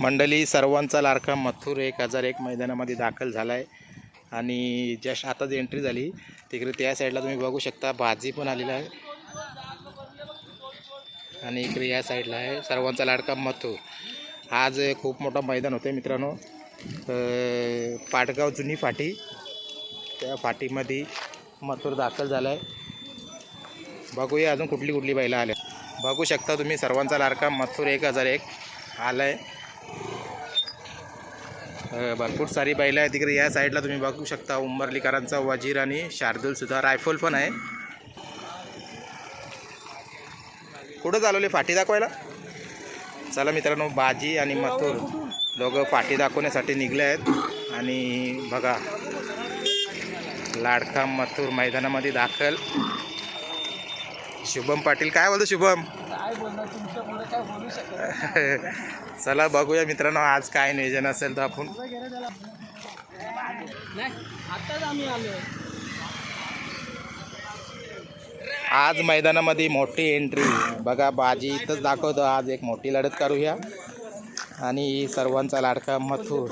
मंडळी सर्वांचा लाडका मथुर एक हजार एक मैदानामध्ये दाखल झाला आहे आणि जस्ट आताच एंट्री झाली तिकडे त्या साईडला तुम्ही बघू शकता भाजी पण आलेला आहे. आणि इकडे या साईडला आहे सर्वांचा लाडका मथुर. आज खूप मोठा मैदान होतं मित्रांनो. पाटगाव जुनी फाटी. त्या फाटीमध्ये मथुर दाखल झाला आहे बघूया अजून कुठली कुठली बैला आल्या. बघू शकता तुम्ही सर्वांचा लाडका मथुर एक हजार एक आला आहे भरपूर सारी बैलं आहे तिकडे या साईडला तुम्ही बघू शकता उंबरलीकरांचा वजीर आणि शार्दुलसुद्धा रायफल पण आहे. कुठं चालवले? फाटी दाखवायला? चला मित्रांनो बाजी आणि मथुर दोघं फाटी दाखवण्यासाठी निघले आहेत. आणि बघा लाडका मथुर मैदानामध्ये दाखल. शुभम पाटील काय बोलतो शुभम काय बोलणार तुमच्यामुळे काय बोलू शकत चला बघूया मित्रांनो आज काय नियोजन असेल तर आपण. आज मैदानामध्ये मोठी एंट्री बघा बाजी इथंच दाखवतो. आज एक मोठी लढत करूया. आणि सर्वांचा लाडका मथूर.